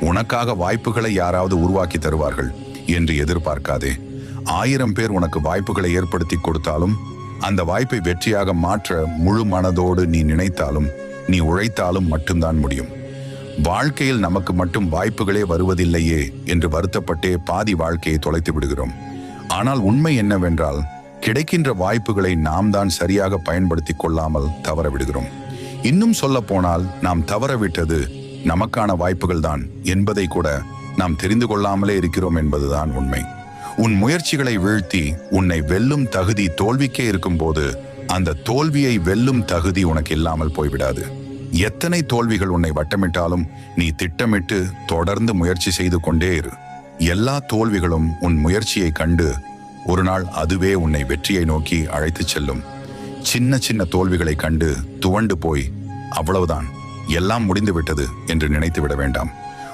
உனக்காக வாய்ப்புகளை யாராவது உருவாக்கி தருவார்கள் என்று எதிர்பார்க்காதே. ஆயிரம் பேர் உனக்கு வாய்ப்புகளை ஏற்படுத்தி கொடுத்தாலும் அந்த வாய்ப்பை வெற்றியாக மாற்ற முழு மனதோடு நீ நினைத்தாலும் நீ உழைத்தாலும் மட்டும்தான் முடியும். வாழ்க்கையில் நமக்கு மட்டும் வாய்ப்புகளே வருவதில்லையே என்று வருத்தப்பட்டே பாதி வாழ்க்கையை தொலைத்து விடுகிறோம். ஆனால் உண்மை என்னவென்றால் கிடைக்கின்ற வாய்ப்புகளை நாம் தான் சரியாக பயன்படுத்தி கொள்ளாமல் தவற விடுகிறோம் இன்னும் சொல்ல போனால் நாம் தவறவிட்டது நமக்கான வாய்ப்புகள் தான் என்பதை கூட நாம் தெரிந்து கொள்ளாமலே இருக்கிறோம் என்பதுதான் உண்மை. உன் முயற்சிகளை வீழ்த்தி உன்னை வெல்லும் தகுதி தோல்விக்கே இருக்கும்போது அந்த தோல்வியை வெல்லும் தகுதி உனக்கு இல்லாமல் போய்விடாது. எத்தனை தோல்விகள் உன்னை வட்டமிட்டாலும் நீ திட்டமிட்டு தொடர்ந்து முயற்சி செய்து கொண்டே இரு. எல்லா தோல்விகளும் உன் முயற்சியை கண்டு ஒரு நாள் அதுவே உன்னை வெற்றியை நோக்கி அழைத்துச் செல்லும். சின்ன சின்ன தோல்விகளை கண்டு துவண்டு போய் அவ்வளவுதான். எல்லாம் முடிந்து விட்டது என்று நினைத்து விட வேண்டாம்.